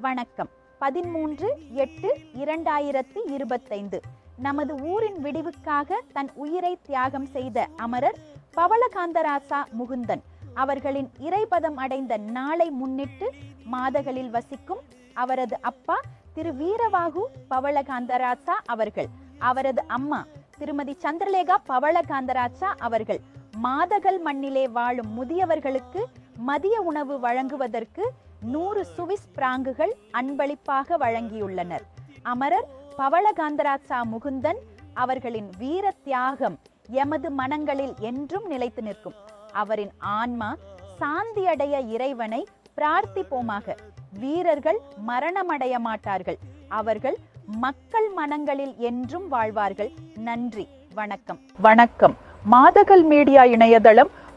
வணக்கம். பதிமூன்று எட்டு இரண்டாயிரத்தி இருபத்தைந்து. நமது ஊரின் விடிவுக்காக தன் உயிரை தியாகம் செய்த அமரர் பவளகாந்தராசா முகுந்தன். அவர்களின் இறைபதம் அடைந்த நாளை முன்னிட்டு மாதகளில் வசிக்கும் அவரது அப்பா திரு வீரவாகு பவளகாந்தராசா அவர்கள். அவரது அம்மா திருமதி சந்திரலேகா பவளகாந்தராசா அவர்கள். மாதகள் மண்ணிலே வாழும் முதியவர்களுக்கு மதிய உணவு வழங்குவதற்கு நூறு சுவிஸ் பிராங்குகள் அன்பளிப்பாக வழங்கியுள்ளனர். அமரர் பவளகாந்தராஜா முகுந்தன் அவர்களின் வீர தியாகம் எமது மனங்களில் என்றும் நிலைத்து நிற்கும். அவரின் ஆன்மா சாந்தியடைய இறைவனை பிரார்த்திப்போமாக. வீரர்கள் மரணமடைய மாட்டார்கள். அவர்கள் மக்கள் மனங்களில் என்றும் வாழ்வார்கள். நன்றி. வணக்கம். வணக்கம். மாதகள் மீடியா இணையதளம்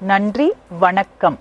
நன்றி வணக்கம்.